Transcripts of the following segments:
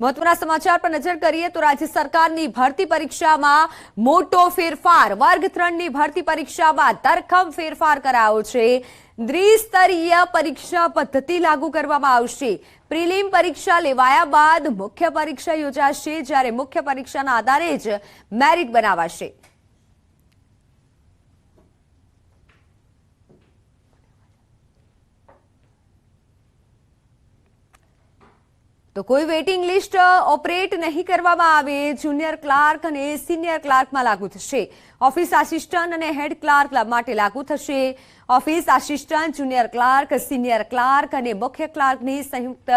મહત્વના સમાચાર પર નજર કરીએ તો રાજ્ય સરકારની ભરતી પરીક્ષામાં મોટો ફેરફાર. વર્ગ ત્રણની ભરતી પરીક્ષામાં ધરખમ ફેરફાર કરાયો છે. દ્વિસ્તરીય પરીક્ષા પદ્ધતિ લાગુ કરવામાં આવશે. પ્રિલિમ પરીક્ષા લેવાયા બાદ મુખ્ય પરીક્ષા યોજાશે, જ્યારે મુખ્ય પરીક્ષાના આધારે જ મેરિટ બનાવાશે. તો કોઈ વેઇટિંગ લિસ્ટ ઓપરેટ નહીં કરવામાં આવે. જુનિયર ક્લાર્ક અને સિનિયર ક્લાર્કમાં લાગુ થશે. ઓફિસ આસિસ્ટન્ટ અને હેડ ક્લાર્ક માટે લાગુ થશે. Office assistant, junior clerk, senior clerk અને મુખ્ય ક્લાર્કની સંયુક્ત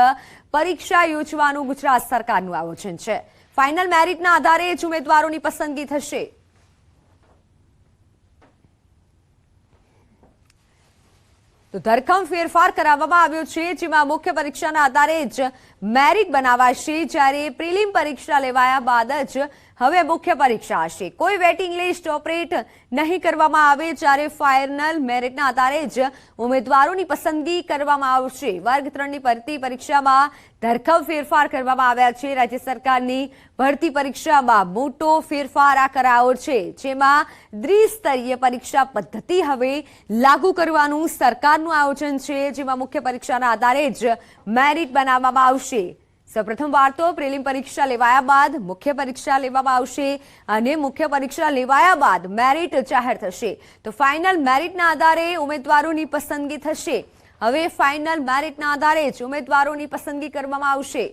પરીક્ષા યોજવાનું ગુજરાત સરકારનું આયોજન છે. ફાઇનલ મેરિટના આધારે જ ઉમેદવારોની પસંદગી થશે. તો ધરખમ ફેરફાર કરાવવામાં આવ્યો છે, જેમાં મુખ્ય પરીક્ષાના આધારે જ મેરિટ બનાવાશે જ્યારે પ્રિલિમ પરીક્ષા લેવાયા બાદ જ હવે મુખ્ય પરીક્ષા હશે. કોઈ વેટિંગ લિસ્ટ ઓપરેટ નહીં કરવામાં આવે જ્યારે ફાઇનલ મેરિટના આધારે જ ઉમેદવારોની પસંદગી કરવામાં આવશે. વર્ગ ત્રણની ભરતી પરીક્ષામાં ધરખમ ફેરફાર કરવામાં આવ્યા છે. રાજ્ય સરકારની ભરતી પરીક્ષામાં મોટો ફેરફાર આ કરાયો છે. જેમાં દ્વિસ્તરીય પરીક્ષા પદ્ધતિ હવે લાગુ કરવાનું સરકારનું આયોજન છે. જેમાં મુખ્ય પરીક્ષાના આધારે જ મેરિટ બનાવવામાં આવશે. સૌપ્રથમ વાર તો પ્રિલિમ પરીક્ષા લેવાયા બાદ મુખ્ય પરીક્ષા લેવામાં આવશે અને મુખ્ય પરીક્ષા લેવાયા બાદ મેરિટ જાહેર થશે. તો ફાઇનલ મેરિટના આધારે ઉમેદવારોની પસંદગી થશે. હવે ફાઇનલ મેરિટના આધારે જ ઉમેદવારોની પસંદગી કરવામાં આવશે.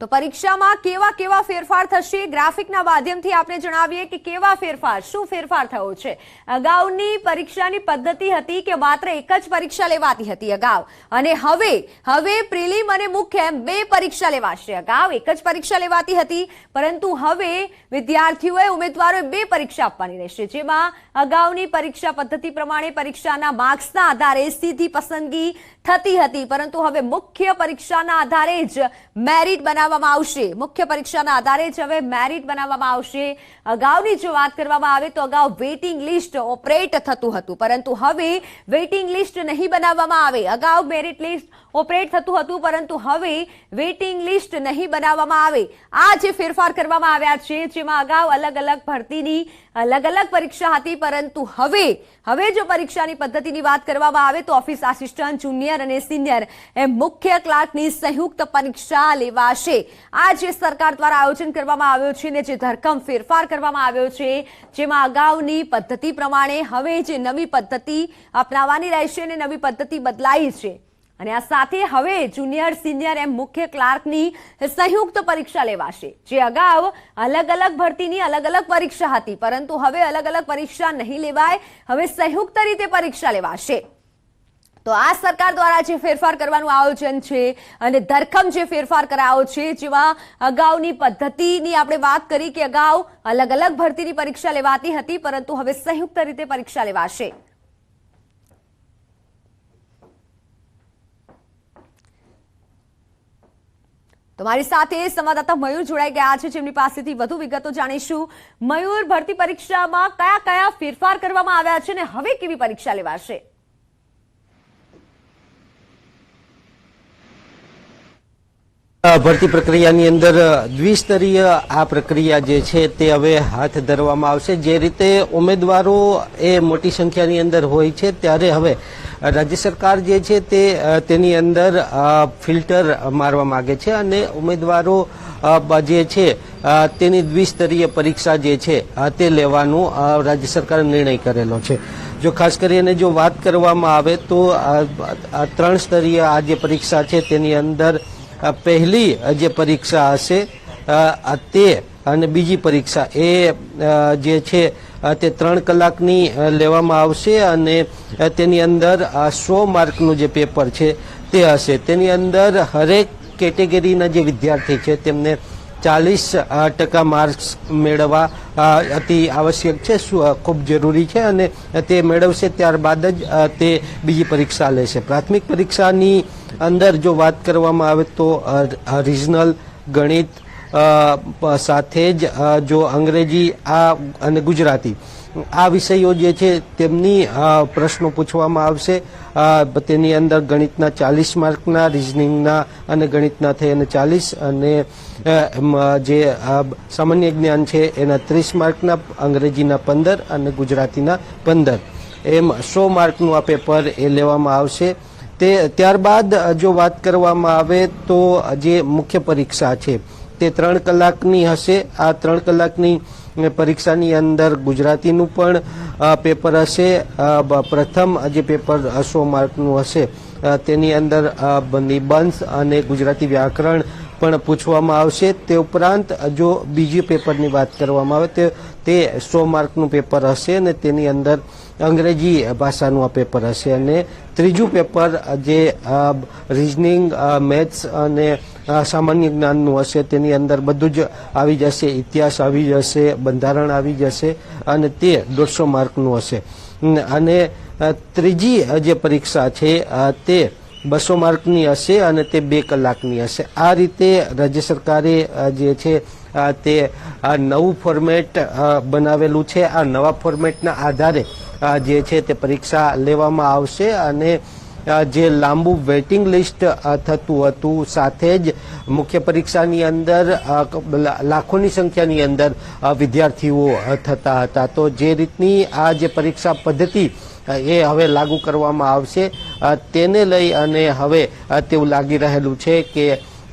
તો પરીક્ષામાં કેવા કેવા ફેરફાર થશે? ગ્રાફિકના માધ્યમથી આપણે જણાવીએ કે કેવા ફેરફાર, શું ફેરફાર થયો છે? અગાઉની પરીક્ષાની પદ્ધતિ હતી કે માત્ર એક જ પરીક્ષા લેવાતી હતી અગાઉ? અને હવે હવે પ્રિલિમ અને મુખ્ય એમ બે પરીક્ષા લેવાશે. અગાઉ એક જ પરીક્ષા લેવાતી હતી, પરંતુ હવે વિદ્યાર્થીઓએ, ઉમેદવારોએ બે પરીક્ષા આપવાની રહેશે. જેમાં અગાઉની પરીક્ષા પદ્ધતિ પ્રમાણે પરીક્ષાના માર્ક્સના આધારે સીધી પસંદગી થતી હતી, પરંતુ હવે મુખ્ય પરીક્ષાના આધારે જ મેરિટ બનાવવામાં આવશે. મુખ્ય પરીક્ષાના આધારે જ હવે મેરિટ બનાવવામાં આવશે. અગાઉની જો વાત કરવામાં આવે તો અગાઉ વેઇટિંગ લિસ્ટ ઓપરેટ થતું હતું. પરંતુ હવે વેઇટિંગ લિસ્ટ નહીં બનાવવામાં આવે. અગાઉ મેરિટ લિસ્ટ ઓપરેટ થતું હતું, પરંતુ હવે વેઇટિંગ લિસ્ટ નહીં બનાવવામાં આવે. આ જે ફેરફાર કરવામાં આવ્યા છે, જેમાં અગાઉ અલગ અલગ ભરતીની અલગ અલગ પરીક્ષા હતી, પરંતુ હવે હવે જો પરીક્ષાની પદ્ધતિની વાત કરવામાં આવે તો ઓફિસ આસિસ્ટન્ટ, જુનિયર અને સિનિયર એમ મુખ્ય ક્લાર્કની સંયુક્ત પરીક્ષા લેવાશે. આ જે સરકાર દ્વારા આયોજન કરવામાં આવ્યો છે ને જે ધરખમ ફેરફાર કરવામાં આવ્યો છે, જેમાં અગાઉની પદ્ધતિ પ્રમાણે હવે જે નવી પદ્ધતિ અપનાવવાની રહેશે અને નવી પદ્ધતિ બદલાઈ છે. અને આ સાથે હવે જુનિયર સિનિયર એમ મુખ્ય ક્લાર્કની સંયુક્ત પરીક્ષા લેવાશે. જે અગાઉ અલગ અલગ ભરતીની અલગ અલગ પરીક્ષા હતી, પરંતુ હવે અલગ અલગ પરીક્ષા નહીં લેવાય, હવે સંયુક્ત રીતે પરીક્ષા લેવાશે. તો આ સરકાર દ્વારા જે ફેરફાર કરવાનું આયોજન છે અને ધરખમ જે ફેરફાર કરાયો છે જેમાં અગાઉની પદ્ધતિની આપણે વાત કરી કે અગાઉ અલગ અલગ ભરતીની પરીક્ષા લેવાતી હતી, પરંતુ હવે સંયુક્ત રીતે પરીક્ષા લેવાશે. તમારી સાથે સંવાદદાતા મયુર જોડાઈ ગયા છે. જેમની પાસેથી વધુ વિગતો જાણીશું. મયુર, ભરતી પરીક્ષામાં કયા કયા ફેરફાર કરવામાં આવ્યા છે અને હવે કેવી પરીક્ષા લેવાશે? ભરતી પ્રક્રિયાની અંદર દ્વિસ્તરીય આ પ્રક્રિયા જે છે તે હવે હાથ ધરવામાં આવશે. જે રીતે ઉમેદવારો એ મોટી સંખ્યાની અંદર હોય છે, ત્યારે હવે રાજ્ય સરકાર જે છે તે તેની અંદર ફિલ્ટર મારવા માગે છે અને ઉમેદવારો જે છે તેની દ્વિસ્તરીય પરીક્ષા જે છે તે લેવાનું રાજ્ય સરકારે નિર્ણય કરેલો છે. જો ખાસ કરીને જો વાત કરવામાં આવે તો ત્રણ સ્તરીય આ જે પરીક્ષા છે તેની અંદર પહેલી જે પરીક્ષા હશે તે અને બીજી પરીક્ષા એ જે છે તે ત્રણ કલાકની લેવામાં આવશે અને તેની અંદર સો માર્કનું જે પેપર છે તે હશે. તેની અંદર હરેક કેટેગરીના જે વિદ્યાર્થી છે તેમને ચાલીસ ટકા માર્ક્સ મેળવવા અતિ આવશ્યક છે ખૂબ જરૂરી છે અને તે મેળવશે ત્યારબાદ જ તે બીજી પરીક્ષા લેશે. પ્રાથમિક પરીક્ષાની અંદર જો વાત કરવામાં આવે તો રિજનલ ગણિત સાથે જ જો અંગ્રેજી આ અને ગુજરાતી આ વિષયો જે છે તેમની પ્રશ્નો પૂછવામાં આવશે. તેની અંદર ગણિતના ચાલીસ માર્કના, રિઝનિંગના અને ગણિતના થઈ અને ચાલીસ અને જે સામાન્ય જ્ઞાન છે એના ત્રીસ માર્કના, અંગ્રેજીના પંદર અને ગુજરાતીના પંદર. એમ, સો માર્કનું આ પેપર એ લેવામાં આવશે. તે, ત્યારબાદ જો વાત કરવામાં આવે તો, જે મુખ્ય પરીક્ષા છે તે ત્રણ કલાકની હશે. આ ત્રણ કલાકની પરીક્ષાની અંદર ગુજરાતીનું પણ પેપર હશે. પ્રથમ જે પેપર સો માર્કનું હશે તેની અંદર નિબંધ અને ગુજરાતી વ્યાકરણ પણ પૂછવામાં આવશે. તે ઉપરાંત, જો બીજી પેપરની વાત કરવામાં આવે, તે તે સો માર્કનું પેપર હશે અને તેની અંદર અંગ્રેજી ભાષાનું આ પેપર હશે. અને ત્રીજું પેપર, જે રિઝનિંગ મેથ્સ અને સામાન્ય જ્ઞાનનું હશે, તેની અંદર બધું જ આવી જશે, ઇતિહાસ આવી જશે, બંધારણ આવી જશે, અને તે દોઢસો માર્કનું હશે. અને ત્રીજી જે પરીક્ષા છે તે બસો માર્કની હશે અને તે બે કલાકની હશે. આ રીતે રાજ્ય સરકારે જે છે તે નવું ફોર્મેટ બનાવેલું છે. આ નવા ફોર્મેટના આધારે જે છે, તે પરીક્ષા લેવામાં આવશે અને જે લાંબુ વેઇટિંગ લિસ્ટ થતું હતું. સાથે જ મુખ્ય પરીક્ષાની અંદર લાખોની સંખ્યાની અંદર વિદ્યાર્થીઓ થતા હતા. તો જે રીતની આ જે પરીક્ષા પદ્ધતિ એ હવે લાગુ કરવામાં આવશે. તેને લઈ અને હવે તેવું લાગી રહેલું છે કે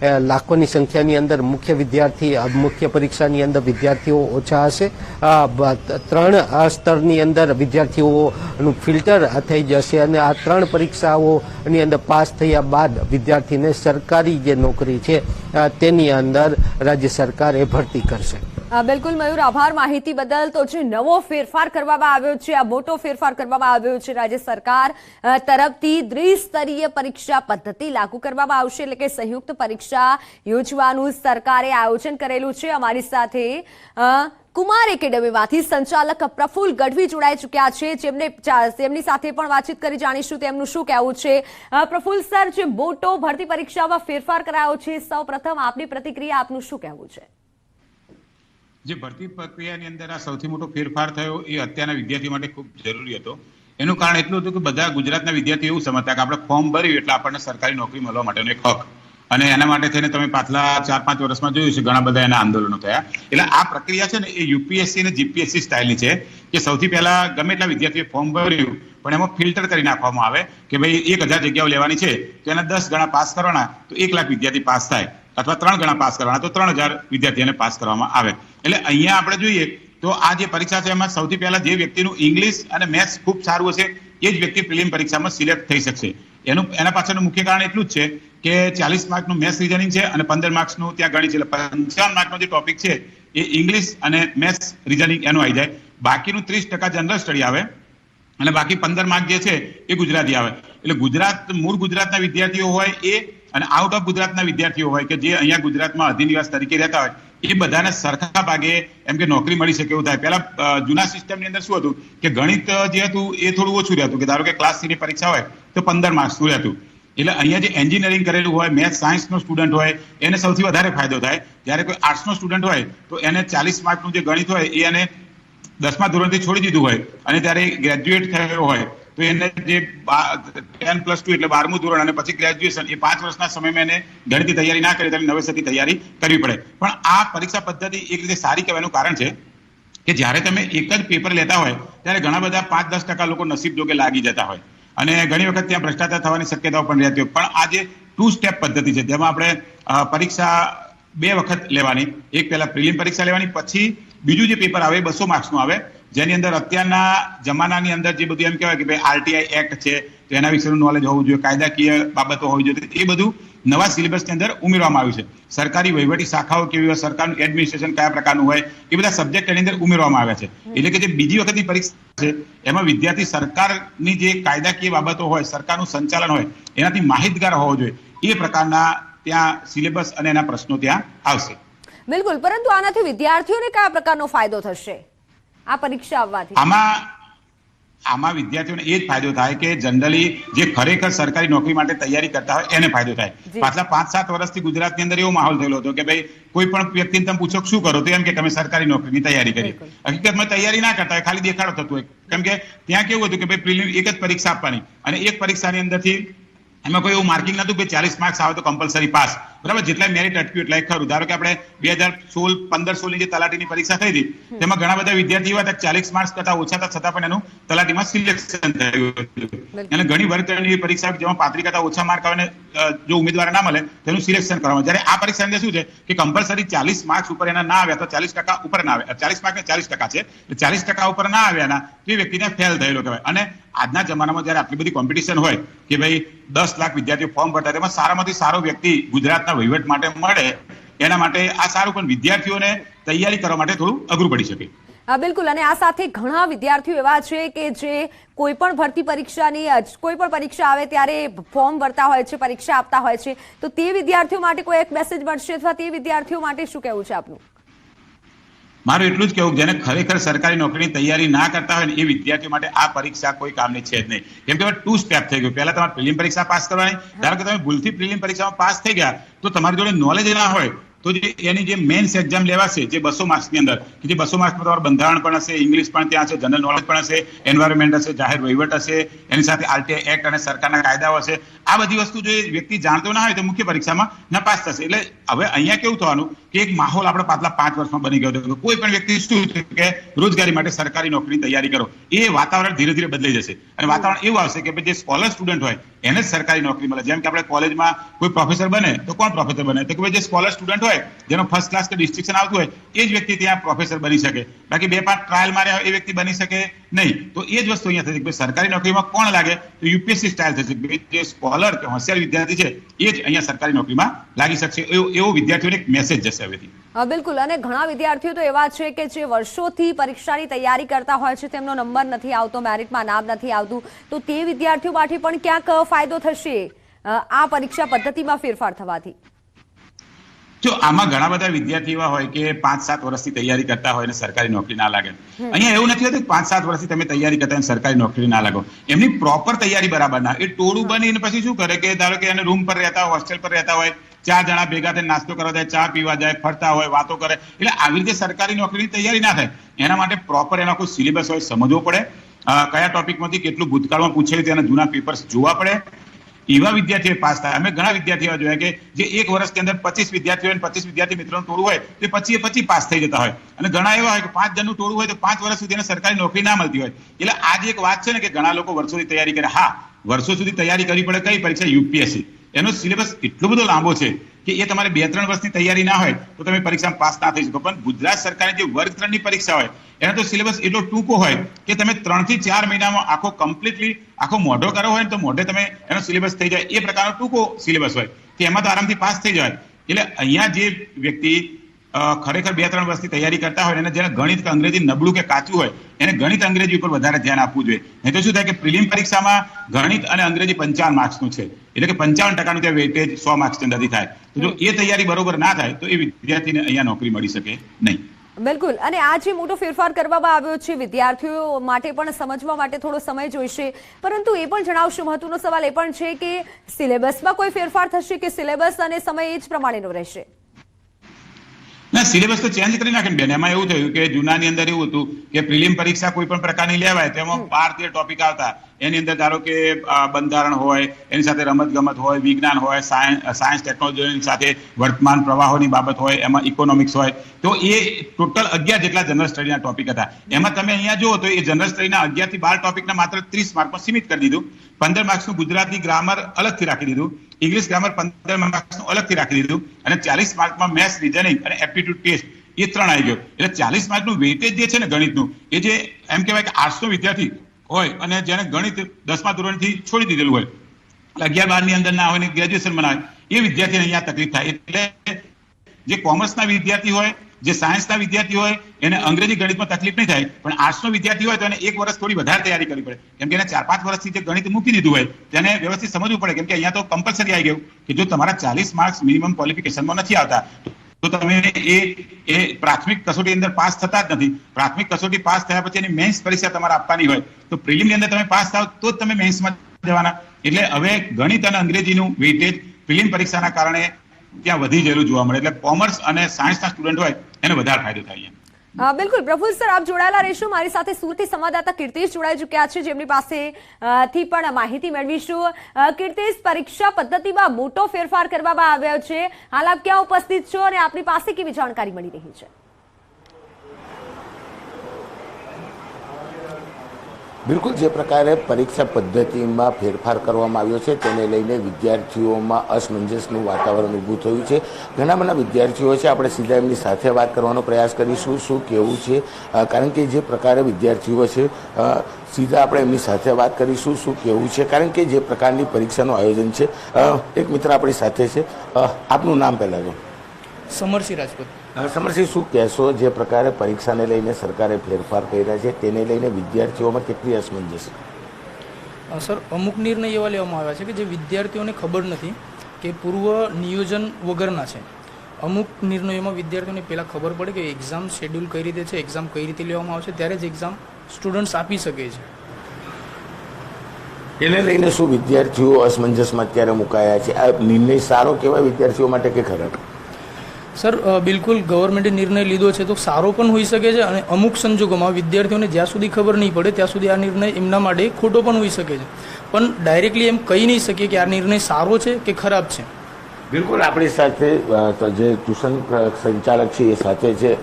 લાખોની સંખ્યાની અંદર મુખ્ય વિદ્યાર્થી મુખ્ય પરીક્ષાની અંદર વિદ્યાર્થીઓ ઓછા હશે. ત્રણ સ્તરની અંદર વિદ્યાર્થીઓનું ફિલ્ટર થઈ જશે અને આ ત્રણ પરીક્ષાઓની અંદર પાસ થયા બાદ વિદ્યાર્થીને સરકારી જે નોકરી છે તેની અંદર રાજ્ય સરકાર ભરતી કરશે. બિલકુલ મયુર, આભાર માહિતી બદલ. તો જે નવો ફેરફાર કરવામાં આવ્યો છે, આ મોટો ફેરફાર કરવામાં આવ્યો છે, રાજ્ય સરકાર તરફથી દ્વિસ્તરીય પરીક્ષા પદ્ધતિ લાગુ કરવામાં આવશે. એટલે કે સંયુક્ત પરીક્ષા યોજવાનું સરકારે આયોજન કરેલું છે. અમારી સાથે કુમાર એકેડમીમાંથી સંચાલક પ્રફુલ ગઢવી જોડાઈ ચૂક્યા છે. જેમને તેમની સાથે પણ વાતચીત કરી જાણીશું. તેમનું શું કહેવું છે? પ્રફુલ સર, જે મોટો ભરતી પરીક્ષામાં ફેરફાર કરાયો છે સૌ આપની પ્રતિક્રિયા આપનું શું કહેવું છે? જે ભરતી પ્રક્રિયાની અંદર આ સૌથી મોટો ફેરફાર થયો એ અત્યારના વિદ્યાર્થી માટે ખૂબ જરૂરી હતો. એનું કારણ એટલું હતું કે બધા ગુજરાતના વિદ્યાર્થીઓ એવું સમજતા કે આપણે ફોર્મ ભર્યું એટલે આપણને સરકારી નોકરી મળવા માટેનો એક હક. અને એના માટે થઈને તમે પાછલા ચાર પાંચ વર્ષમાં જોયું છે ઘણા બધા એના આંદોલનો થયા. એટલે આ પ્રક્રિયા છે ને એ યુપીએસસી અને જીપીએસસી સ્ટાઇલની છે કે સૌથી પહેલા ગમે એટલા વિદ્યાર્થીએ ફોર્મ ભર્યું પણ એમાં ફિલ્ટર કરી નાખવામાં આવે કે ભાઈ એક હજાર જગ્યાઓ લેવાની છે, તો એના દસ ગણા પાસ કરવાના, તો એક લાખ વિદ્યાર્થી પાસ થાય. અથવા ત્રણ ગણા પાસ કરવાના, તો ત્રણ હજાર વિદ્યાર્થીઓને પાસ કરવામાં આવે. એટલે અહીંયા આપણે જોઈએ, તો આ જે પરીક્ષા છે, એમાં સૌથી પહેલા જે વ્યક્તિનું ઇંગ્લિશ અને મેથ્સ ખૂબ સારું હશે, એ જ વ્યક્તિ પ્રિલિમ પરીક્ષામાં સિલેક્ટ થઈ શકશે. એનું, એના પાછળનું મુખ્ય કારણ એટલું જ છે કે ચાલીસ માર્કનું મેથ્સ રિઝનિંગ છે અને પંદર માર્ક્સનું ત્યાં ગણિત છે. એટલે પંચાવન માર્કનો જે ટોપિક છે, એ ઇંગ્લિશ અને મેથ્સ રિઝનિંગ એનું આવી જાય. બાકીનું ત્રીસ ટકા જનરલ સ્ટડી આવે અને બાકી પંદર માર્ક જે છે, એ ગુજરાતી આવે. એટલે ગુજરાત, મૂળ ગુજરાતના વિદ્યાર્થીઓ હોય એ અને આઉટ ઓફ ગુજરાતના વિદ્યાર્થીઓ હોય કે જે અહીંયા ગુજરાતમાં અધિનિવાસ તરીકે રહેતા હોય, એ બધાને સરખા ભાગે એમ કે નોકરી મળી શકે એવું થાય. પહેલા જૂના સિસ્ટમની અંદર શું હતું કે ગણિત જે હતું એ થોડું ઓછું રહેતું કે ધારો કે ક્લાસની પરીક્ષા હોય તો પંદર માર્ક્સનું રહેતું. એટલે અહીંયા જે એન્જિનિયરિંગ કરેલું હોય મેથ સાયન્સનો સ્ટુડન્ટ હોય, એને સૌથી વધારે ફાયદો થાય. જ્યારે કોઈ આર્ટ્સનો સ્ટુડન્ટ હોય, તો એને ચાલીસ માર્કનું જે ગણિત હોય, એ એને દસમા ધોરણથી છોડી દીધું હોય. અને ત્યારે ગ્રેજ્યુએટ થયો હોય તો એને જે ટેન પ્લસ ટુ એટલે બારમું ધોરણ અને પછી ગ્રેજ્યુએશન એ પાંચ વર્ષના સમયમાં એને ગણિતની તૈયારી ના કરી ત્યારે નવેસરથી તૈયારી કરવી પડે. પણ આ પરીક્ષા પદ્ધતિ એક રીતે સારી કહેવાનું કારણ છે કે જ્યારે તમે એક જ પેપર લેતા હોય, ત્યારે ઘણા બધા પાંચ દસ ટકા લોકો નસીબ જોગે લાગી જતા હોય. અને ઘણી વખત ત્યાં ભ્રષ્ટાચાર થવાની શક્યતાઓ પણ રહેતી હોય. પણ આ જે ટુ સ્ટેપ પદ્ધતિ છે, જેમાં આપણે પરીક્ષા બે વખત લેવાની, એક પહેલા પ્રિલિમ પરીક્ષા લેવાની, પછી બીજું જે પેપર આવે બસો માર્ક્સનું આવે જેની અંદર અત્યારના જમાનાની અંદર જે બધું એમ કહેવાય કે ભાઈ આરટીઆઈ એક્ટ છે, તો એના વિશેનું નોલેજ હોવું જોઈએ, કાયદાકીય બાબતો હોવી જોઈએ એ બધું નવા સિલેબસની અંદર ઉમેરવામાં આવ્યું છે. સરકારી વહીવટી શાખાઓ કેવી હોય, સરકારનું એડમિનિસ્ટ્રેશન કયા પ્રકારનું હોય, એ બધા સબ્જેક્ટ એની અંદર ઉમેરવામાં આવ્યા છે. એટલે કે જે બીજી વખતની પરીક્ષા છે, એમાં વિદ્યાર્થી સરકારની જે કાયદાકીય બાબતો હોય, સરકારનું સંચાલન હોય, એનાથી માહિતગાર હોવો જોઈએ. એ પ્રકારના ત્યાં સિલેબસ અને એના પ્રશ્નો ત્યાં આવશે. બિલકુલ, પરંતુ આનાથી વિદ્યાર્થીઓને કયા પ્રકારનો ફાયદો થશે? આ પરીક્ષા આવવાથી. આમાં આમાં વિદ્યાર્થીઓને એ જ ફાયદો થાય કે જનરલી જે ખરેખર સરકારી નોકરી માટે તૈયારી કરતા હોય એને ફાયદો થાય. પાછલા પાંચ સાત વર્ષથી ગુજરાતની અંદર એવો માહોલ થયેલો હતો કે ભાઈ કોઈ પણ વ્યક્તિને તમે પૂછો શું કરો તો એમ કે તમે સરકારી નોકરીની તૈયારી કરી. હકીકતમાં તૈયારી ના કરતા હોય ખાલી દેખાડો થતો હોય. કેમ કે ત્યાં કેવું હતું કે ભાઈ પ્રિલિમ એક જ પરીક્ષા આપવાની અને એક પરીક્ષાની અંદરથી એમાં કોઈ એવું માર્કિંગ નતું કે ચાલીસ માર્ક્સ આવે તો કમ્પલસરી પાસ બરાબર જેટલા મેરિટ અટક્યું એટલે ખરું. ધારો કે આપણે બે હજાર સોળ પંદર સોળની જે તલાટીની પરીક્ષા થઈ હતી તેમાં ઘણા બધા વિદ્યાર્થીઓ હતા ચાલીસ માર્ક્સ કરતા ઓછા હતા છતાં પણ એનું તલાટીમાં સિલેક્શન થયું હતું. અને ઘણી વર્ગની પરીક્ષા જેમાં પાંત્રી કરતા ઓછા માર્ક આવે જો ઉમેદવાર ના મળે તેનું સિલેક્શન કરવામાં જ્યારે આ પરીક્ષા અંદર શું છે કે કમ્પલસરી ચાલીસ માર્ક્સ ઉપર એના ના આવ્યા તો ચાલીસ ટકા ઉપર ના આવે ચાલીસ માર્ક ને ચાલીસ ટકા છે. ચાલીસ ટકા ઉપર ના આવ્યા તે વ્યક્તિને ફેલ થયેલો કહેવાય. અને આજના જમાનામાં જ્યારે આટલી બધી કોમ્પિટિશન હોય કે ભાઈ દસ લાખ વિદ્યાર્થીઓ ફોર્મ ભરતા તેમાં સારામાંથી સારો વ્યક્તિ ગુજરાતના વહીવટ માટે મળે, એના માટે આ સારું પણ વિદ્યાર્થીઓને તૈયારી કરવા માટે થોડું અઘરું પડી શકે. બિલકુલ. અને આ સાથે ઘણા વિદ્યાર્થીઓ એવા છે કે જે કોઈ પણ ભરતી પરીક્ષાની કોઈ પણ પરીક્ષા આવે ત્યારે ફોર્મ ભરતા હોય છે, પરીક્ષા આપતા હોય છે. તો તે વિદ્યાર્થીઓ માટે કોઈ એક મેસેજ મળશે અથવા તે વિદ્યાર્થીઓ માટે શું કહેવું છે આપનું? મારું એટલું જ કહેવું, જેને ખરેખર સરકારી નોકરીની તૈયારી ના કરતા હોય ને, એ વિદ્યાર્થીઓ માટે આ પરીક્ષા કોઈ કામની છે જ નહીં. કેમ કે ટુ સ્ટેપ થઈ ગયું. પહેલા તમારે પ્રિલિમ પરીક્ષા પાસ કરવાની, ધારો કે તમે ભૂલથી પ્રિલિમ પરીક્ષામાં પાસ થઈ ગયા, તો તમારી જોડે નોલેજ ના હોય તો જે એની જે મેન્સ એક્ઝામ લેવાશે, જે બસો માર્ક્સની અંદર, કે જે બસો માર્ક્સમાં તમારું બંધારણ પણ હશે ઇંગ્લિશ પણ ત્યાં છે જનરલ નોલેજ પણ હશે એન્વાયરમેન્ટ હશે, જાહેર વહીવટ હશે, એની સાથે આરટીઆઈ એક્ટ અને સરકારના કાયદાઓ હશે, આ બધી વસ્તુ જો વ્યક્તિ જાણતો ના હોય તો મુખ્ય પરીક્ષામાં નપાસ થશે. એટલે હવે અહીંયા કેવું થવાનું કે એક માહોલ આપણે પાછલા પાંચ વર્ષમાં બની ગયો હતો. કોઈ પણ વ્યક્તિ શું કે રોજગારી માટે સરકારી નોકરીની તૈયારી કરો, એ વાતાવરણ ધીરે ધીરે બદલાઈ જશે. અને વાતાવરણ એવું આવશે કે જે સ્કોલર સ્ટુડન્ટ હોય, એને જ સરકારી નોકરી મળે. જેમ કે આપણે કોલેજમાં કોઈ પ્રોફેસર બને, તો કોણ પ્રોફેસર બને? તો કે જે સ્કોલર સ્ટુડન્ટ હોય જેનો ફર્સ્ટ ક્લાસ કે ડિસ્ટિંક્શન આવતું હોય, એ જ વ્યક્તિ ત્યાં પ્રોફેસર બની શકે. બાકી બે પાંચ ટ્રાયલ મારે એ વ્યક્તિ બની શકે નહીં. તો એ જ વસ્તુ અહીંયા થશે કે સરકારી નોકરીમાં કોણ લાગે? તો યુપીએસસી સ્ટાઇલ થશે. કે જે સ્કોલર કે હોશિયાર વિદ્યાર્થી છે, એ જ અહીંયા સરકારી નોકરીમાં લાગી શકશે. એવો વિદ્યાર્થીઓને એક મેસેજ જશે હવેથી બિલકુલ. અને ઘણા વિદ્યાર્થીઓ તો એવા છે કે જે વર્ષોથી પરીક્ષાની તૈયારી કરતા હોય છે, તેમનો નંબર નથી આવતો મેરિટમાં નામ નથી આવતું. તો તે વિદ્યાર્થીઓ માટે પણ ક્યાંક ફાયદો થશે આ પરીક્ષા પદ્ધતિમાં ફેરફાર થવાથી? જો આમાં ઘણા બધા વિદ્યાર્થી એવા હોય કે પાંચ સાત વર્ષથી તૈયારી કરતા હોય અને સરકારી નોકરી ના લાગે. અહીંયા એવું નથી હોતું કે પાંચ સાત વર્ષથી તમે તૈયારી કરતા અને સરકારી નોકરી ના લાગો. એમની પ્રોપર તૈયારી બરાબર ના એ ટોળું બનીને પછી શું કરે કે ધારો કે એને રૂમ પર રહેતા હોય હોસ્ટેલ પર રહેતા હોય ચાર જણા ભેગા થઈને નાસ્તો કરવા જાય ચા પીવા જાય ફરતા હોય વાતો કરે. એટલે આવી રીતે સરકારી નોકરીની તૈયારી ના થાય. એના માટે પ્રોપર એનો કોઈ સિલેબસ હોય સમજવો પડે. કયા ટોપિકમાંથી કેટલું ભૂતકાળમાં પૂછેલું તેના જૂના પેપર્સ જોવા પડે. એવા વિદ્યાર્થીઓ પાસ થાય. અમે ઘણા વિદ્યાર્થીઓ જોયા કે જે એક વર્ષની અંદર પચીસ વિદ્યાર્થીઓ અને પચીસ વિદ્યાર્થી મિત્રોનું ટોળું હોય, તે પછી પછી પાસ થઈ જતા હોય. અને ઘણા એવા હોય કે પાંચ જણનું ટોળું હોય તો પાંચ વર્ષ સુધી એને સરકારી નોકરી ના મળતી હોય. એટલે આજે એક વાત છે ને કે ઘણા લોકો વર્ષોથી તૈયારી કરે. હા, વર્ષો સુધી તૈયારી કરવી પડે કઈ પરીક્ષા યુપીએસસી. એનો સિલેબસ એટલો બધો લાંબો છે કે એ તમારે બે ત્રણ વર્ષની તૈયારી ના હોય તો તમે પરીક્ષામાં પાસ ના થઈ શકો. પણ ગુજરાત સરકારની જે વર્ગ ત્રણની પરીક્ષા હોય, એનો તો સિલેબસ એટલો ટૂંકો હોય કે તમે ત્રણથી ચાર મહિનામાં આખો કમ્પ્લીટલી આખો મોઢો કરો હોય ને તો મોઢે તમે એનો સિલેબસ થઈ જાય. એ પ્રકારનો ટૂંકો સિલેબસ હોય કે એમાં તો આરામથી પાસ થઈ જાય એટલે અહીંયા જે વ્યક્તિ ખરેખર બે ત્રણ વર્ષથી તૈયારી કરતા હોય અને જેને ગણિત અંગ્રેજી નબળું કે કાચું હોય, એને ગણિત અંગ્રેજી ઉપર વધારે ધ્યાન આપવું જોઈએ. નહીં તો શું થાય કે પ્રિલિમ પરીક્ષામાં ગણિત અને અંગ્રેજી પંચાવન માર્ક્સનું છે. એટલે કે પંચાવન ટકાનું ત્યાં વેટેજ સો માર્ક્સની અંદરથી થાય. તો જો એ તૈયારી બરોબર ના થાય, તો એ વિદ્યાર્થીને અહીંયા નોકરી મળી શકે નહીં. બિલકુલ. અને આ જે મોટો ફેરફાર કરવામાં આવ્યો છે, વિદ્યાર્થીઓ માટે પણ સમજવા માટે થોડો સમય જોઈશે. પરંતુ એ પણ જણાવશો, મહત્વનો સવાલ એ પણ છે કે સિલેબસમાં કોઈ ફેરફાર થશે કે સિલેબસ અને સમય એ જ પ્રમાણેનો રહેશે? ના સિલેબસ તો ચેન્જ કરી નાખે ને બેન. એમાં એવું થયું કે જૂનાની અંદર એવું હતું કે પ્રિલિમ પરીક્ષા કોઈ પણ પ્રકારની લેવાય તેમાં બાર તેર ટોપિક આવતા. એની અંદર ધારો કે બંધારણ હોય, એની સાથે રમત ગમત હોય, વિજ્ઞાન હોય સાયન્સ ટેકનોલોજીની સાથે વર્તમાન પ્રવાહોની બાબત હોય, એમાં ઇકોનોમિક્સ હોય, તો એ ટોટલ અગિયાર જેટલા જનરલ સ્ટડીના ટોપિક હતા. એમાં તમે અહીંયા જુઓ તો એ જનરલ સ્ટડીના અગિયારથી બાર ટોપિકના માત્ર ત્રીસ માર્કમાં સીમિત કરી દીધું. પંદર માર્ક્સનું ગુજરાતી ગ્રામર અલગથી રાખી દીધું. ઇંગ્લિશ ગ્રામર પંદર માર્ક્સનું અલગથી રાખી દીધું. અને ચાલીસ માર્કમાં મેથ્સ રિઝનિંગ અને એપ્ટિટ્યુડ ટેસ્ટ એ ત્રણ આવી ગયો. એટલે ચાલીસ માર્કનું વેટેજ જે છે ને ગણિતનું, એ જે એમ કહેવાય કે આઠસો વિદ્યાર્થી હોય અને જેને ગણિત દસમા ધોરણથી છોડી દીધેલું હોય. એટલે અગિયાર બારની અંદર ના હોય ને ગ્રેજ્યુએશન બનાવે એ વિદ્યાર્થીને અહીંયા તકલીફ થાય. એટલે જે કોમર્સના વિદ્યાર્થી હોય, જે સાયન્સના વિદ્યાર્થી હોય, એને અંગ્રેજી ગણિતમાં તકલીફ નહીં થાય. પણ આર્ટ્સનો વિદ્યાર્થી હોય તો એને એક વર્ષ થોડી વધારે તૈયારી કરવી પડે. કેમ કે એને ચાર પાંચ વર્ષથી જે ગણિત મૂકી દીધું હોય, તેને વ્યવસ્થિત સમજવું પડે. કેમ કે અહીંયા તો કમ્પલસરી આવી ગયું કે જો તમારા ચાલીસ માર્ક્સ મિનિમમ ક્વોલિફિકેશનમાં નથી આવતા તો તમે એ એ પ્રાથમિક કસોટી અંદર પાસ થતા જ નથી. પ્રાથમિક કસોટી પાસ થયા પછી એની મેન્સ પરીક્ષા તમારે આપવાની હોય. તો પ્રિલિમની અંદર તમે પાસ થાવ તો જ તમે મેન્સમાં જવાના. એટલે હવે ગણિત અને અંગ્રેજીનું વેઇટેજ પ્રિલિમ પરીક્ષાના કારણે ત્યાં વધી ગયેલું જોવા મળે. એટલે કોમર્સ અને સાયન્સના સ્ટુડન્ટ હોય એને વધારે ફાયદો થાય બિલકુલ. પ્રફુલ સર, આપ જોડાયેલા રહેશો. મારી સાથે સુરતી સંવાદદાતા કીર્તિશ જોડાઈ ચૂક્યા છે, જેમની પાસે થી પણ માહિતી મેળવીશું. કીર્તિશ, પરીક્ષા પદ્ધતિમાં મોટો ફેરફાર કરવામાં આવ્યો છે. હાલ આપ ક્યાં ઉપસ્થિત છો અને આપની પાસે કેવી જાણકારી મળી રહી છે? બિલકુલ, જે પ્રકારે પરીક્ષા પદ્ધતિમાં ફેરફાર કરવામાં આવ્યો છે, તેને લઈને વિદ્યાર્થીઓમાં અસમંજસનું વાતાવરણ ઊભું થયું છે. ઘણા બધા વિદ્યાર્થીઓ છે, આપણે સીધા એમની સાથે વાત કરવાનો પ્રયાસ કરીશું, શું કેવું છે કારણ કે જે પ્રકારે વિદ્યાર્થીઓ છે સીધા આપણે એમની સાથે વાત કરીશું, શું કેવું છે, કારણ કે જે પ્રકારની પરીક્ષાનું આયોજન છે એક મિત્ર આપણી સાથે છે આપનું નામ પહેલાં તો. સમરસિંહ રાજપૂત. સમરસિંહ શું કહેશો જે પ્રકારે પરીક્ષાને લઈને સરકારે ફેરફાર કર્યા છે? તેને લઈને વિદ્યાર્થીઓમાં કેટલી અસમંજસ સર અમુક નિર્ણય એવા લેવામાં આવ્યા છે કે જે વિદ્યાર્થીઓને ખબર નથી કે પૂર્વ નિયોજન વગરના છે. અમુક નિર્ણયોમાં વિદ્યાર્થીઓને પહેલાં ખબર પડે કે એક્ઝામ શેડ્યુલ કઈ રીતે છે એક્ઝામ કઈ રીતે લેવામાં આવશે ત્યારે જ એક્ઝામ સ્ટુડન્ટ્સ આપી શકે છે. એને લઈને શું વિદ્યાર્થીઓ અસમંજસમાં અત્યારે મુકાયા છે? આ નિર્ણય સારો કહેવાય વિદ્યાર્થીઓ માટે કે ખરાબ? સર બિલકુલ ગવર્મેન્ટે નિર્ણય લીધો છે તો સારો પણ હોઈ શકે છે અને અમુક સંજોગોમાં વિદ્યાર્થીઓને જ્યાં સુધી ખબર નહીં પડે ત્યાં સુધી આ નિર્ણય એમના માટે ખોટો પણ હોઈ શકે છે. પણ ડાયરેક્ટલી એમ કહી નહીં શકીએ કે આ નિર્ણય સારો છે કે ખરાબ છે. બિલકુલ આપણી સાથે જે ટ્યુશન સંચાલક છે એ સાથે છે.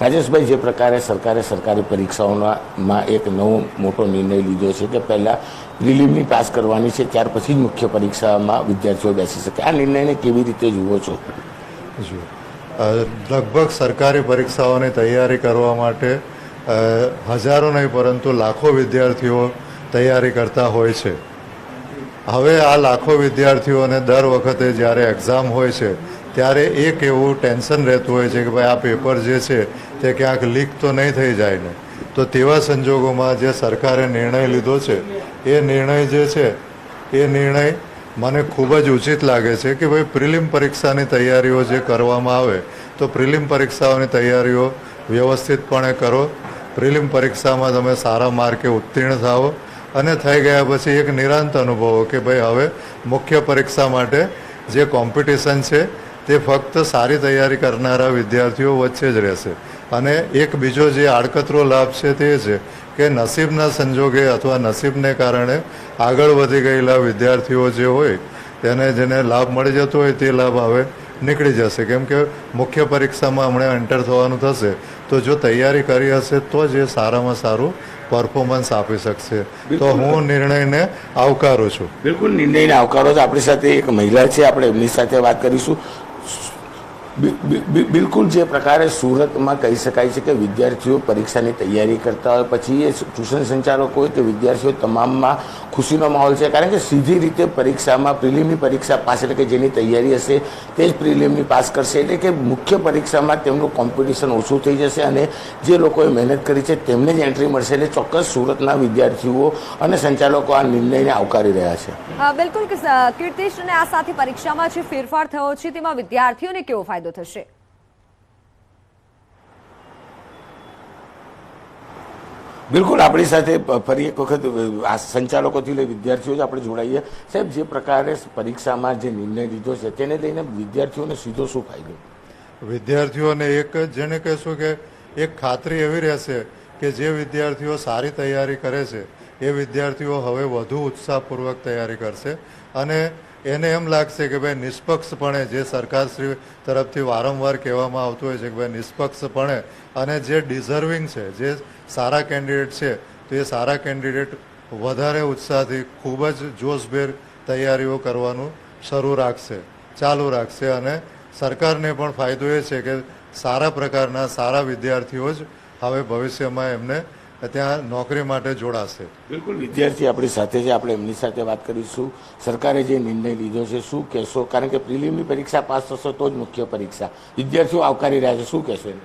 રાજેશભાઈ જે પ્રકારે સરકારે સરકારી પરીક્ષાઓમાં એક નવો મોટો નિર્ણય લીધો છે કે પહેલાં પ્રિલિમની પાસ કરવાની છે ત્યાર પછી જ મુખ્ય પરીક્ષામાં વિદ્યાર્થીઓ બેસી શકે. આ નિર્ણયને કેવી રીતે જુઓ છો? જો અ, લગભગ સરકારી પરીક્ષાઓની તૈયારી કરવા માટે હજારો નહીં પરંતુ લાખો વિદ્યાર્થીઓ તૈયારી કરતા હોય છે. હવે આ લાખો વિદ્યાર્થીઓને દર વખતે જ્યારે એક્ઝામ હોય છે, ત્યારે એક એવું ટેન્શન રહેતું હોય છે કે ભાઈ આ પેપર જે છે તે ક્યાંક લીક તો નહીં થઈ જાય ને. તો તેવા સંજોગોમાં જે સરકારે નિર્ણય લીધો છે, એ નિર્ણય જે છે, એ નિર્ણય મને ખૂબ જ ઉચિત લાગે છે કે ભાઈ પ્રિલિમ પરીક્ષાની તૈયારીઓ જે કરવામાં આવે, તો પ્રિલિમ પરીક્ષાઓની તૈયારીઓ વ્યવસ્થિતપણે કરો. પ્રિલિમ પરીક્ષામાં તમે સારા માર્કે ઉત્તીર્ણ થાઓ અને થઈ ગયા પછી એક નિરાંત અનુભવો કે ભાઈ હવે મુખ્ય પરીક્ષા માટે જે કોમ્પિટિશન છે, તે ફક્ત સારી તૈયારી કરનારા વિદ્યાર્થીઓ વચ્ચે જ રહેશે. અને એક બીજો જે આડકતરો લાભ છે તે છે કે નસીબના સંજોગે અથવા નસીબને કારણે આગળ વધી ગયેલા વિદ્યાર્થીઓ જે હોય તેને જેને લાભ મળી જતો હોય તે લાભ હવે નીકળી જશે. કેમ કે મુખ્ય પરીક્ષામાં હમણાં એન્ટર થવાનું થશે તો જો તૈયારી કરી હશે તો જ એ સારામાં સારું પરફોર્મન્સ આપી શકશે. તો હું નિર્ણયને આવકારું છું. બિલકુલ નિર્ણયને આવકારો છો. આપણી સાથે એક મહિલા છે આપણે એમની સાથે વાત કરીશું. બિલકુલ જે પ્રકારે સુરતમાં કહી શકાય છે કે વિદ્યાર્થીઓ પરીક્ષાની તૈયારી કરતા હોય, પછી એ ટ્યુશન સંચાલકો હોય કે વિદ્યાર્થીઓ તમામમાં ખુશીનો માહોલ છે. કારણ કે સીધી રીતે પરીક્ષામાં, પ્રિલિમની પરીક્ષા પાસ એટલે કે જેની તૈયારી હશે તે જ પ્રિલિમની પાસ કરશે. એટલે કે મુખ્ય પરીક્ષામાં તેમનું કોમ્પિટિશન ઓછું થઈ જશે અને જે લોકોએ મહેનત કરી છે તેમને જ એન્ટ્રી મળશે. એટલે ચોક્કસ સુરતના વિદ્યાર્થીઓ અને સંચાલકો આ નિર્ણયને આવકારી રહ્યા છે. બિલકુલ કીર્તિશ અને આ સાથે પરીક્ષામાં જે ફેરફાર થયો છે તેમાં વિદ્યાર્થીઓને કેવો ફાયદો થશે. બિલકુલ આપણી સાથે ફરી એક વખત આ સંચાલકોથી લઈ વિદ્યાર્થીઓ જ આપણે જોડાઈએ. સાહેબ જે પ્રકારે પરીક્ષામાં જે નિર્ણય લીધો છે તેને લઈને વિદ્યાર્થીઓને સીધો શું ફાયદો? વિદ્યાર્થીઓને એક જેને કહેશું કે એક ખાતરી એવી રહેશે કે જે વિદ્યાર્થીઓ સારી તૈયારી કરે છે એ વિદ્યાર્થીઓ હવે વધુ ઉત્સાહપૂર્વક તૈયારી કરશે. અને એને એમ લાગશે કે ભાઈ નિષ્પક્ષપણે જે સરકારશ્રી તરફથી વારંવાર કહેવામાં આવતું હોય છે કે ભાઈ નિષ્પક્ષપણે અને જે ડિઝર્વિંગ છે, જે સારા કેન્ડિડેટ છે, તો એ સારા કેન્ડિડેટ વધારે ઉત્સાહથી ખૂબ જ જોશભેર તૈયારીઓ કરવાનું શરૂ રાખશે, ચાલુ રાખશે અને સરકારને પણ ફાયદો એ છે કે સારા પ્રકારના સારા વિદ્યાર્થીઓ જ હવે ભવિષ્યમાં એમને ત્યાં નોકરી માટે જોડાશે બિલકુલ વિદ્યાર્થી આપણી સાથે છે આપણે એમની સાથે વાત કરીશું સરકારે જે નિર્ણય લીધો છે શું કહેશો કારણ કે પ્રિલિમની પરીક્ષા પાસ થશો તો જ મુખ્ય પરીક્ષા વિદ્યાર્થીઓ આવકારી રહ્યા છે શું કહેશો એને?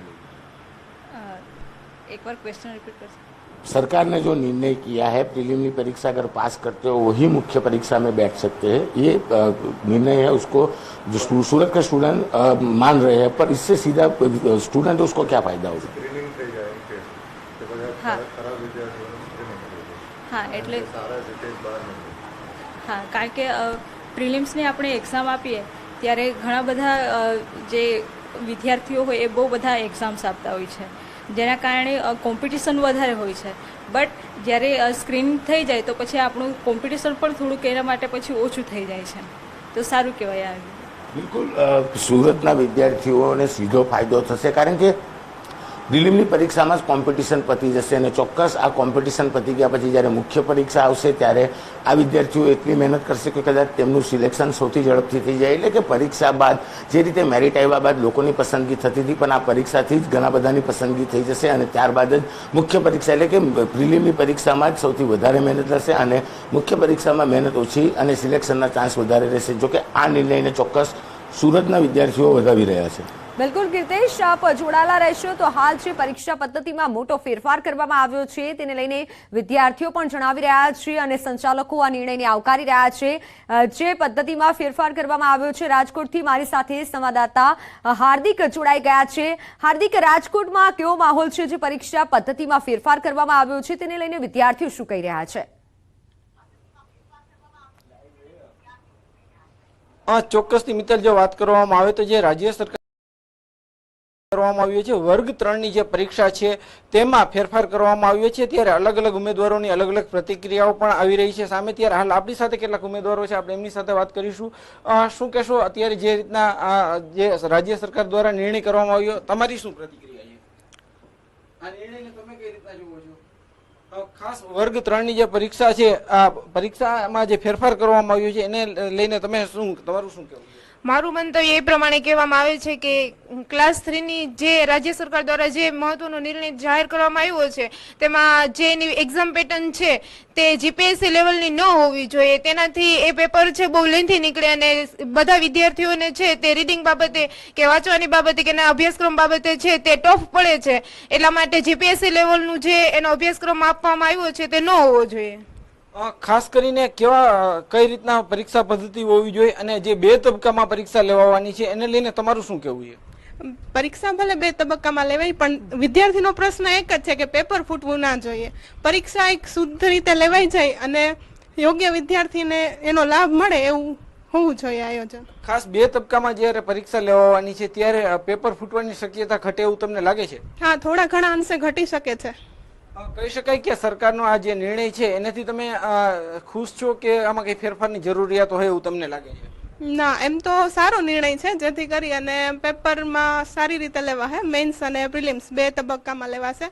એકવાર ક્વેશ્ચન રિપીટ કરશો सरकार ने जो निर्णय किया है प्रीलिमिनरी परीक्षा अगर पास करते हो वही मुख्य परीक्षा में बैठ सकते हैं ये अ, निर्णय है उसको जो स्टू- सूरत के स्टूडेंट अ, मान रहे हैं पर इससे सीधा स्टूडेंट उसको क्या फायदा होगा હા. ખરાબ હા એટલે સારા હા કારણ કે પ્રિલિમ્સની આપણે એક્ઝામ આપીએ ત્યારે ઘણા બધા જે વિદ્યાર્થીઓ હોય એ બહુ બધા એક્ઝામ્સ આપતા હોય છે. જેના કારણે કોમ્પિટિશન વધારે હોય છે. બટ જ્યારે સ્ક્રીન થઈ જાય તો પછી આપણું કોમ્પિટિશન પણ થોડુંક એના માટે પછી ઓછું થઈ જાય છે. તો સારું કહેવાય આવ્યું બિલકુલ સુરતના વિદ્યાર્થીઓને સીધો ફાયદો થશે. કારણ કે પ્રિલિમની પરીક્ષામાં જ કોમ્પિટિશન પતી જશે અને ચોક્કસ આ કોમ્પિટિશન પતી ગયા પછી જ્યારે મુખ્ય પરીક્ષા આવશે ત્યારે આ વિદ્યાર્થીઓ એટલી મહેનત કરશે કે કદાચ તેમનું સિલેક્શન સૌથી ઝડપથી થઈ જાય. એટલે કે પરીક્ષા બાદ જે રીતે મેરિટ આવ્યા બાદ લોકોની પસંદગી થતી હતી, પણ આ પરીક્ષાથી જ ઘણા બધાની પસંદગી થઈ જશે અને ત્યારબાદ જ મુખ્ય પરીક્ષા એટલે કે પ્રિલિમની પરીક્ષામાં જ સૌથી વધારે મહેનત રહેશે અને મુખ્ય પરીક્ષામાં મહેનત ઓછી અને સિલેક્શનના ચાન્સ વધારે રહેશે. જોકે આ નિર્ણયને ચોક્કસ સુરતના વિદ્યાર્થીઓ વધાવી રહ્યા છે. બિલકુલ કીર્તેશ આપ જોડાયેલા રહેશો. તો હાલ છે પરીક્ષા પદ્ધતિમાં મોટો ફેરફાર કરવામાં આવ્યો છે. તેને લઈને વિદ્યાર્થીઓ પણ જણાવી રહ્યા છે અને સંચાલકો આ નિર્ણયને આવકારી રહ્યા છે. જે પદ્ધતિમાં ફેરફાર કરવામાં આવ્યો છે, રાજકોટથી મારી સાથે સંવાદદાતા હાર્દિક જોડાઈ ગયા છે. હાર્દિક, રાજકોટમાં કેવો માહોલ છે જે પરીક્ષા પદ્ધતિમાં ફેરફાર કરવામાં આવ્યો છે? તેને લઈને વિદ્યાર્થીઓ શું કહી રહ્યા છે? આ ચોક્કસથી મિત્ર જો વાત કરવામાં આવે તો જે રાજ્ય સરકાર કરવામાં આવ્યો છે. વર્ગ ત્રણની જે પરીક્ષા છે તેમાં ફેરફાર કરવામાં આવ્યો છે. ત્યારે અલગ અલગ ઉમેદવારોની અલગ અલગ પ્રતિક્રિયાઓ પણ આવી રહી છે સામે. ત્યારે હાલ આપણી સાથે કેટલાક ઉમેદવારો છે આપણે એમની સાથે વાત કરીશું. શું કહેશો અત્યારે જે રીતના જે રાજ્ય સરકાર દ્વારા નિર્ણય કરવામાં આવ્યો તમારી શું પ્રતિક્રિયા છે? આ નિર્ણયને તમે કઈ રીતના જુઓ છો? ખાસ વર્ગ ત્રણની જે પરીક્ષા છે આ પરીક્ષામાં જે ફેરફાર કરવામાં આવ્યો છે એને લઈને તમે શું તમારું શું કહેવું મારું મંતવ્ય એ પ્રમાણે કહેવામાં આવે છે કે ક્લાસ થ્રીની જે રાજ્ય સરકાર દ્વારા જે મહત્વનો નિર્ણય જાહેર કરવામાં આવ્યો છે, તેમાં જે એની એક્ઝામ પેટર્ન છે, તે જીપીએસસી લેવલની ન હોવી જોઈએ. તેનાથી એ પેપર છે બહુ લેન્થી નીકળે અને બધા વિદ્યાર્થીઓને છે તે રીડિંગ બાબતે કે વાંચવાની બાબતે કે એના અભ્યાસક્રમ બાબતે છે તે ટફ પડે છે. એટલા માટે જીપીએસસી લેવલનું જે એનો અભ્યાસક્રમ આપવામાં આવ્યો છે તે ન હોવો જોઈએ. ખાસ કરીને કેવા કઈ રીતના પરીક્ષા પદ્ધતિ હોવી જોઈએ અને જે બે તબક્કામાં પરીક્ષા લેવાવાની છે એને લઈને તમારું શું કહેવું છે? પરીક્ષા ભલે બે તબક્કામાં લેવાય પણ વિદ્યાર્થીનો પ્રશ્ન એક જ છે કે પેપર ફૂટવું ના જોઈએ. પરીક્ષા એક શુદ્ધ રીતે લેવાઈ જાય અને યોગ્ય વિદ્યાર્થીને એનો લાભ મળે એવું હોવું જોઈએ આયોજન. ખાસ બે તબક્કામાં જ્યારે પરીક્ષા લેવાની છે ત્યારે પેપર ફૂટવાની શક્યતા ઘટે એવું તમને લાગે છે? હા થોડા ઘણા અંશે ઘટી શકે છે. કહી શકાય કે સરકારનો આ જે નિર્ણય છે એનાથી તમે ખુશ છો કે આમાં કઈ ફેરફારની જરૂરિયાત હોય એવું તમને લાગે છે? ના એમ તો સારો નિર્ણય છે જેથી કરી અને પેપરમાં સારી રીતે લેવા હે મેન્સ અને પ્રિલિમ્સ બે તબક્કામાં લેવાશે.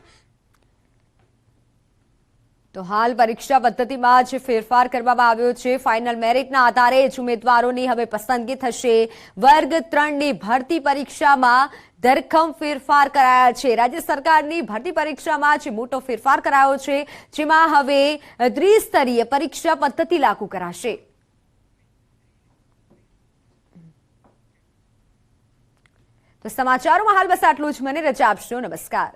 તો હાલ પરીક્ષા પદ્ધતિમાં જે ફેરફાર કરવામાં આવ્યો છે. ફાઇનલ મેરિટના આધારે જ ઉમેદવારોની હવે પસંદગી થશે. વર્ગ ત્રણની ભરતી પરીક્ષામાં ધરખમ ફેરફાર કરાયા છે. રાજ્ય સરકારની ભરતી પરીક્ષામાં જે મોટો ફેરફાર કરાયો છે, જેમાં હવે દ્વિસ્તરીય પરીક્ષા પદ્ધતિ લાગુ કરાશે. તો સમાચારોમાં હાલ બસ આટલું જ. મને રજા આપશો. નમસ્કાર.